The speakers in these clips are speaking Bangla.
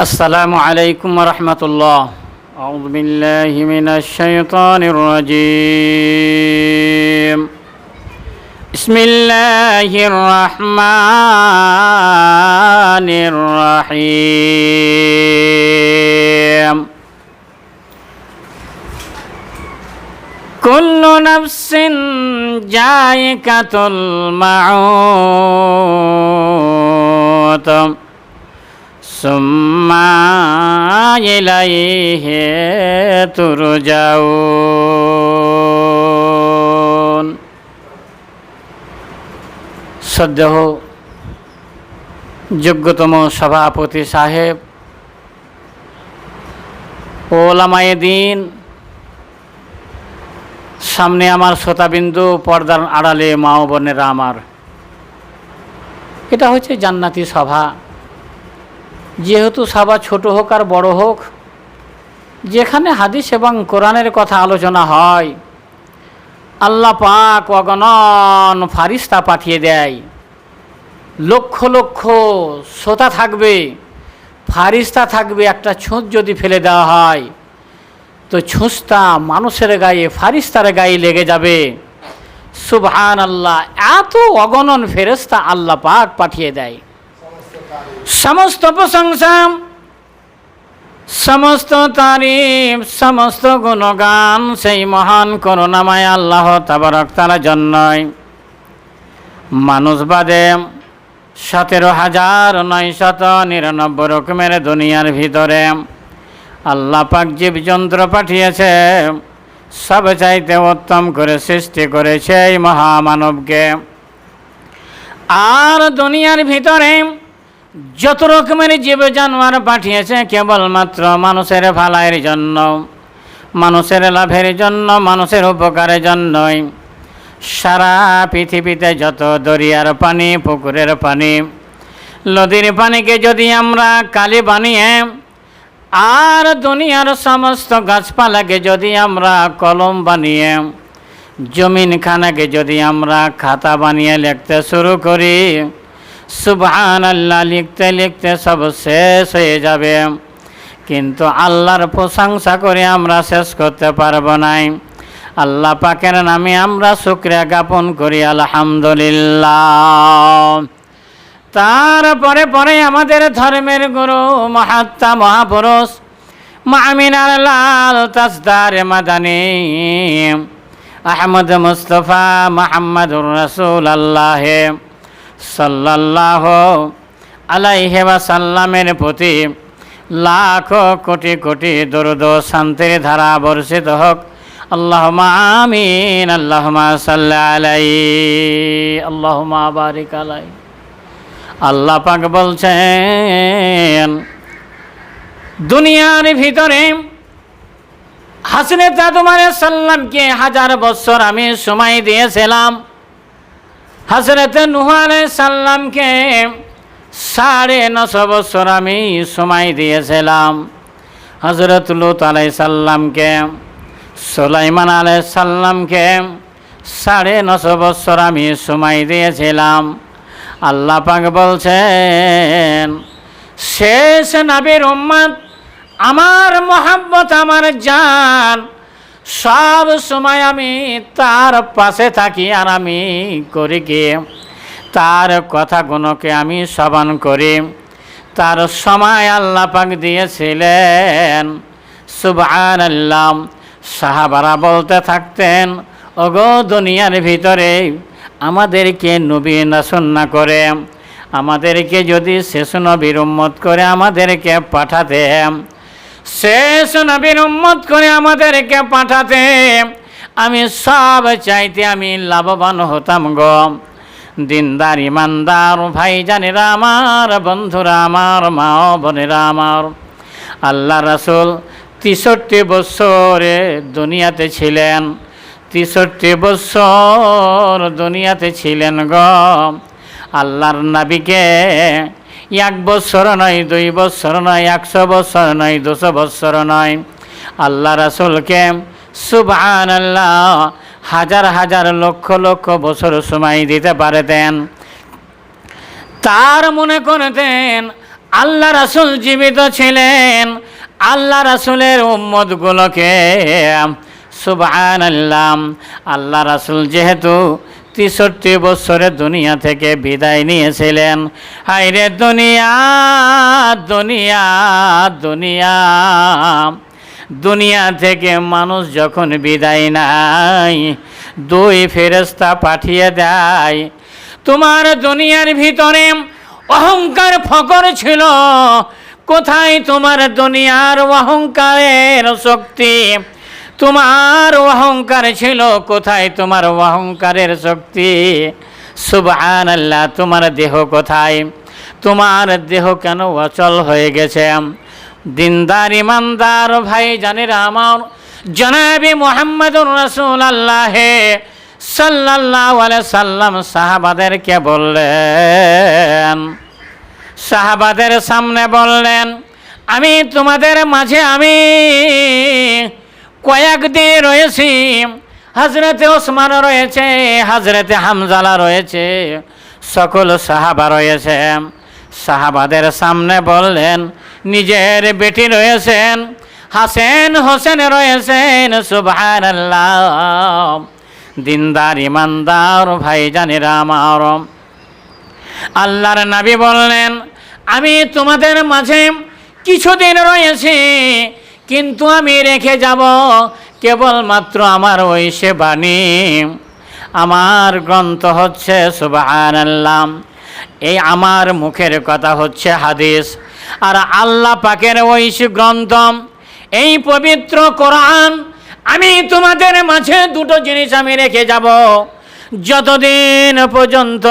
السلام عليكم ورحمة الله. أعوذ بالله من الشيطان الرجيم. بسم الله الرحمن الرحيم. كل نفس جائكة الموت. ثم إليه ترجعون শ্রদ্ধেহ যোগ্যতম সভাপতি সাহেব ওলামায়ে দিন সামনে আমার শ্রোতাবিন্দু পর্দার আড়ালে মা ও বোনেরা আমার এটা হচ্ছে জান্নাতি সভা যেহেতু সাবা ছোট হোক আর বড় হোক, যেখানে হাদিস এবং কোরআনের কথা আলোচনা হয়, আল্লাহ পাক অগণন ফারিস্তা পাঠিয়ে দেয়। লক্ষ লক্ষ শ্রোতা থাকবে, ফারিস্তা থাকবে, একটা ছুঁচ যদি ফেলে দেওয়া হয়, তো ছুঁচটা মানুষের গায়ে, ফারিস্তার গায়ে লেগে যাবে। সুবহান আল্লাহ এত অগণন ফেরেস্তা আল্লাহ পাক পাঠিয়ে দেয়। সমস্ত প্রশংসা সমস্ত তারিফ, সমস্ত গুণগান, সেই মহান করুণাময় আল্লাহ তাবারক তারা জন্যই। মানুষ বাদে সতেরো হাজার নয়শত নিরানব্বই রকমের দুনিয়ার ভিতরে আল্লাহ পাক জীবযন্ত্র পাঠিয়েছে সব চাইতে উত্তম করে সৃষ্টি করেছে এই মহামানবকে। আর দুনিয়ার ভিতরে যত রকমের জীব জানোয়ার পাঠিয়েছে কেবলমাত্র মানুষের ভালাইয়ের জন্য, মানুষের লাভের জন্য, মানুষের উপকারের জন্যই। সারা পৃথিবীতে যত দরিয়ার পানি, পুকুরের পানি, নদীর পানিকে যদি আমরা কালি বানিয়ে, আর দুনিয়ার সমস্ত গাছপালাকে যদি আমরা কলম বানিয়ে জমিন খানাকে যদি আমরা খাতা বানিয়ে লিখতে শুরু করি সুবহান আল্লাহ লিখতে লিখতে সব শেষ হয়ে যাবে। কিন্তু আল্লাহর প্রশংসা করে আমরা শেষ করতে পারব নাই। আল্লাহ পাকের নামে আমরা শুক্রিয়া জ্ঞাপন করি, আলহামদুলিল্লাহ। তারপরে পরে আমাদের ধর্মের গুরু, মহাত্মা, মহাপুরুষ, মামিনার লাল তাসদার মাদানী, আহমদ মুস্তফা মাহমুদুর রসুল আল্লাহ সাল্লাহ আলাইহে সাল্লামের প্রতি লাখ কোটি কোটি দরুদ শান্তির ধারা বর্ষিত হোক। আল্লাহ আমিন আল্লাহ সাল্লাহ আলাই আল্লাহ বারিক আলাই আল্লাহ পাক বলছেন, দুনিয়ার ভিতরে হাসনে তোমার সাল্লামকে হাজার বছর আমি সময় দিয়েছিলাম। হজরত নুহ সাল্লামকে সাড়ে নশো বছর আমি সময় দিয়েছিলাম। হজরত লুত আলাই সাল্লামকে সোলাইমান আলাই সাল্লামকে সাড়ে নশো বছর আমি সময় দিয়েছিলাম। আল্লাহ পাক বলছেন, শেষ নাবির উম্মত আমার মোহাব্বত, আমার জান সব সময় আমি তার পাশে থাকি আর আমি করি কি? তার কথাগুলোকে আমি শ্রবণ করি। তার সময় আল্লাহ পাক দিয়েছিলেন সুবহান আল্লাহ সাহাবারা বলতে থাকতেন, ওগো দুনিয়ার ভিতরে আমাদেরকে নবীন সন্না করে, আমাদেরকে যদি শেষ নবীর উম্মত করে আমাদেরকে পাঠাতে শেষ নবীর উম্মত করে আমাদেরকে পাঠাতে। আমি সব চাইতে আমি লাভবান হতাম গো। দিনদার, ইমানদার ভাই জানেরা আমার, বন্ধুরা আমার মা বোনেরা আমার। আল্লাহ রাসুল তেষট্টি বৎসরে দুনিয়াতে ছিলেন। তেষট্টি বৎসর দুনিয়াতে ছিলেন গ। আল্লাহর নাবিকে এক বৎসর নয়, দুই বৎসর নয়, একশো বৎসর নয়, দুশো বৎসর নয়। আল্লাহ রাসুলকে সুবহান আল্লাহ হাজার হাজার লক্ষ লক্ষ বছর সময় দিতে পারতেন। তার মনে করতেন, আল্লাহ রাসুল জীবিত ছিলেন, আল্লাহ রাসুলের উম্মতগুলোকে সুবহান আল্লাহ আল্লাহ রাসুল যেহেতু তেষট্টি বছরের দুনিয়া থেকে বিদায় নিয়েছিলেন। হাইরে দুনিয়া দুনিয়া দুনিয়া। দুনিয়া থেকে মানুষ যখন বিদায় নাই দুই ফেরেস্তা পাঠিয়ে দেয়। তোমার দুনিয়ার ভিতরে অহংকার, ফকর ছিল। কোথায় তোমার দুনিয়ার অহংকারের শক্তি? তোমার অহংকার ছিল, কোথায় তোমার অহংকারের শক্তি? সুবহান আল্লাহ তোমার দেহ কোথায়? তোমার দেহ কেন অচল হয়ে গেছে? দিনদার, ইমানদার ভাই জানের আমার জনাবি মোহাম্মদুর রসুল আল্লাহে সাল্লাহ সাল্লাম সাহাবাদেরকে বললেন, সাহাবাদের সামনে বললেন, আমি তোমাদের মাঝে, আমি কয়েকদিন রয়েছি। হাজরতে ওসমান রয়েছে হাজরতে হামজালা রয়েছে, সকল সাহাবা রয়েছে। সাহাবাদের সামনে বললেন, নিজের বেটি রয়েছেন, হাসেন হোসেন রয়েছেন সুবহান দিনদার, ইমানদার ভাই ভাইজানেরা আমার। আল্লাহর নাবি বললেন, আমি তোমাদের মাঝে কিছুদিন রয়েছি কিন্তু আমি রেখে যাব কেবলমাত্র আমার ওই সে বাণী আমার গ্রন্থ হচ্ছে সুবাহান আল্লাহ এই আমার মুখের কথা হচ্ছে হাদিস। আর আল্লাহ পাকের ওই গ্রন্থ এই পবিত্র কোরআন, আমি তোমাদের মাঝে দুটো জিনিস আমি রেখে যাব। যতদিন পর্যন্ত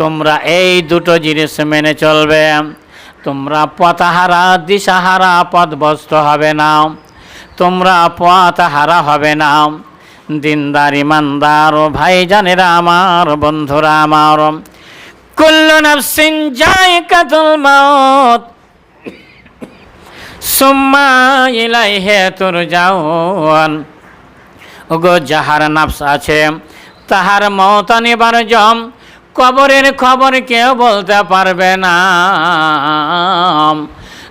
তোমরা এই দুটো জিনিস মেনে চলবে তোমরা পথহারা, দিশাহারা পথভস্ত হবে না। তোমরা পথহারা হবে না। দিনদার ইমানদার ও ভাইজানেরা আমার, বন্ধুরা আমার। যাহার নাফস আছে, তাহার মত আনিবার জম কবরের খবর কেউ বলতে পারবে না।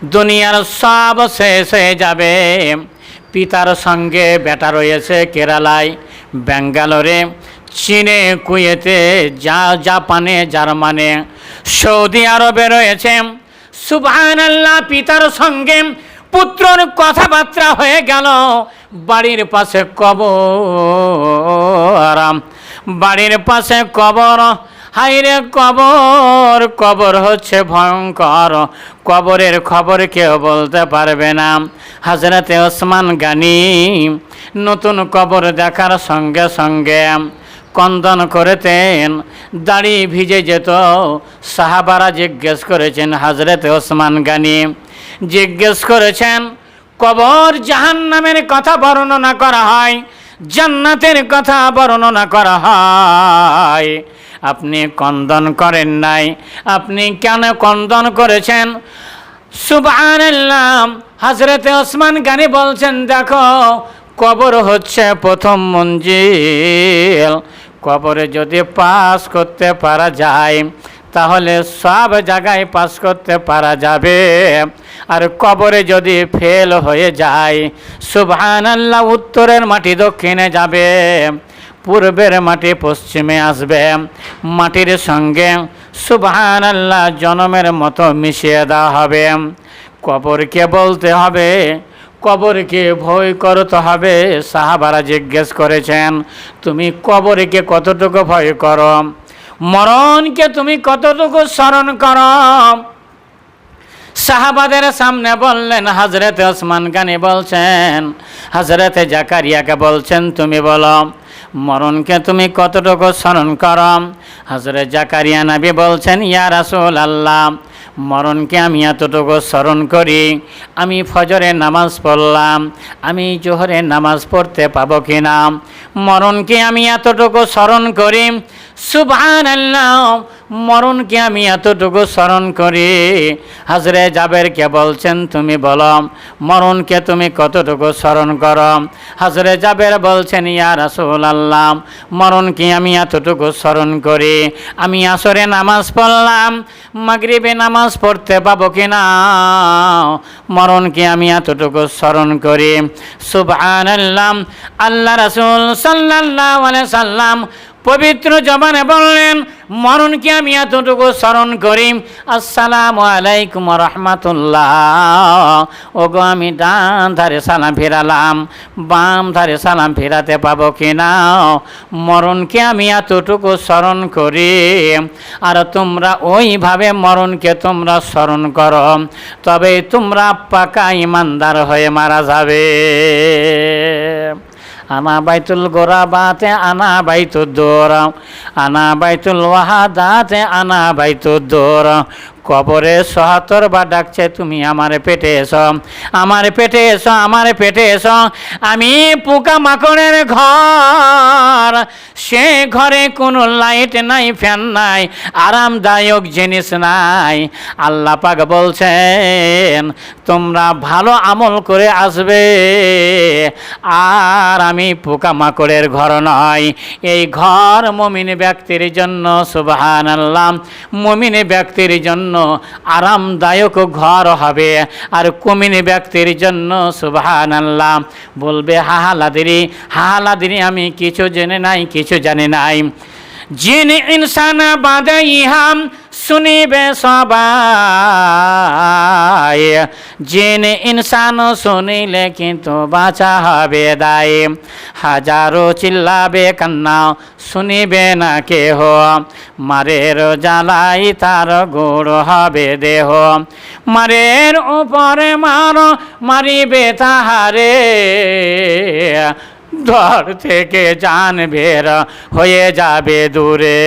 দুনিয়ার সব শেষ হয়ে যাবে। পিতার সঙ্গে বেটা রয়েছে কেরালায়, ব্যাঙ্গালোরে, চীনে, কুয়েতে, যা জাপানে, জার্মানে, সৌদি আরবে রয়েছে। সুবহান আল্লাহ পিতার সঙ্গে পুত্রর কথাবার্তা হয়ে গেল। বাড়ির পাশে কবর। বাড়ির পাশে কবর। হাইরে কবর কবর হচ্ছে ভয়ঙ্কর। কবরের খবর কেউ বলতে পারবে না। হাজরাতে ওসমান গানি নতুন কবর দেখার সঙ্গে সঙ্গে কন্দন করেতেন, দাড়ি ভিজে যেত। সাহাবারা জিজ্ঞেস করেছেন, হাজরত ওসমান গানি, জিজ্ঞেস করেছেন, কবর জাহান্নামের কথা বর্ণনা করা হয়, জান্নাতের কথা বর্ণনা করা হয়? আপনি কন্দন করেন নাই। আপনি কেন কন্দন করেছেন? সুবহানাল্লাহ হজরতে ওসমান গানি বলছেন, দেখো, কবর হচ্ছে প্রথম মঞ্জিল। কবরে যদি পাস করতে পারা যায়, তাহলে সব জায়গায় পাস করতে পারা যাবে। আর কবরে যদি ফেল হয়ে যায় সুবহান আল্লাহ উত্তরের মাটি দক্ষিণে যাবে। পূর্বের মাটি পশ্চিমে আসবে। মাটির সঙ্গে সুবহান আল্লাহ জনমের মতো মিশিয়ে দেওয়া হবে। কবরকে বলতে হবে, কবরকে ভয় করতে হবে, সাহাবারা জিজ্ঞেস করেছেন, তুমি কবরকে কতটুকু ভয় করো? মরণকে তুমি কতটুকু স্মরণ করো? সাহাবাদের সামনে বললেন হজরতে ওসমান গানি বলছেন হজরতে জাকারিয়াকে বলছেন, তুমি বলো মরণকে তুমি কতটুকু স্মরণ করম হজরত জাকারিয়া নাবি বলছেন, ইয়া রাসুল আল্লাহ মরণকে আমি এতটুকু স্মরণ করি, আমি ফজরে নামাজ পড়লাম, আমি জোহরে নামাজ পড়তে পাবো কিনা? মরণকে আমি এতটুকু স্মরণ করি সুবহান মরণকে আমি এতটুকু স্মরণ করি। হাজরে জাবেরকে বলছেন, তুমি বলো, মরণকে তুমি কতটুকু স্মরণ করো? হাজরে জাবের বলছেন, ইয়া রাসূল আল্লাহ মরণকে আমি এতটুকু স্মরণ করি। আমি আসরে নামাজ পড়লাম, মাগরিবে নামাজ পড়তে পাবো কিনা? মরণকে আমি এতটুকু স্মরণ করি। সুবহান আল্লাহ আল্লাহ রাসূল আলাইহি সাল্লাম পবিত্র জবানে বললেন, মরণকে আমি এতটুকু স্মরণ করি। আসসালাম আলাইকুম রহমতুল্লাহ। ওগো, আমি ডান ধারে সালাম ফেরালাম, বাম ধারে সালাম ফেরাতে পাবো কিনা? মরণকে আমি এতটুকু স্মরণ করি। আর তোমরা ওইভাবে মরণকে তোমরা স্মরণ করো, তবে তোমরা পাকা ইমানদার হয়ে মারা যাবে। আনা বাইতুল গোরাবাতে আনা বাইতুল দোরা আনা বাইতুল ওয়াহাদাতে আনা বাইতুল দোরা কবরে সহাতর বা ডাকছে, তুমি আমার পেটে এসো, আমার পেটে এসো, আমার পেটে এসো। আমি পোকা মাকড়ের ঘর, সে ঘরে কোনো লাইট নাই, ফ্যান নাই, আরামদায়ক জিনিস নাই। আল্লাহ পাক বলছেন, তোমরা ভালো আমল করে আসবে, আর আমি পোকা মাকড়ের ঘর নয়। এই ঘর মমিন ব্যক্তির জন্য সুবহান আল্লাহ মমিন ব্যক্তির জন্য আরামদায়ক ঘর হবে। আর কমিন ব্যক্তির জন্য সুবহান আল্লাহ বলবে হাহালাদিরি হাহালাদিরি আমি কিছু জেনে নাই, কিছু জানি নাই। জিন ইনসান বাদে ইহাম শুনিবে সবাই। জিন ইনসান শুনিলে কিন্তু বাঁচা হবে দায়। হাজারো চিল্লাবে কান্না শুনিবে না কেহ। মারের জ্বালাই তার গোড় হবে দেহ। মারের উপরে মার মারিবে তাহারে। ধর থেকে জান বের হয়ে যাবে দূরে।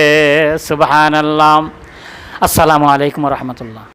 সুবহানাল্লাহ। আসসালামু আলাইকুম রহমতুল্লাহ।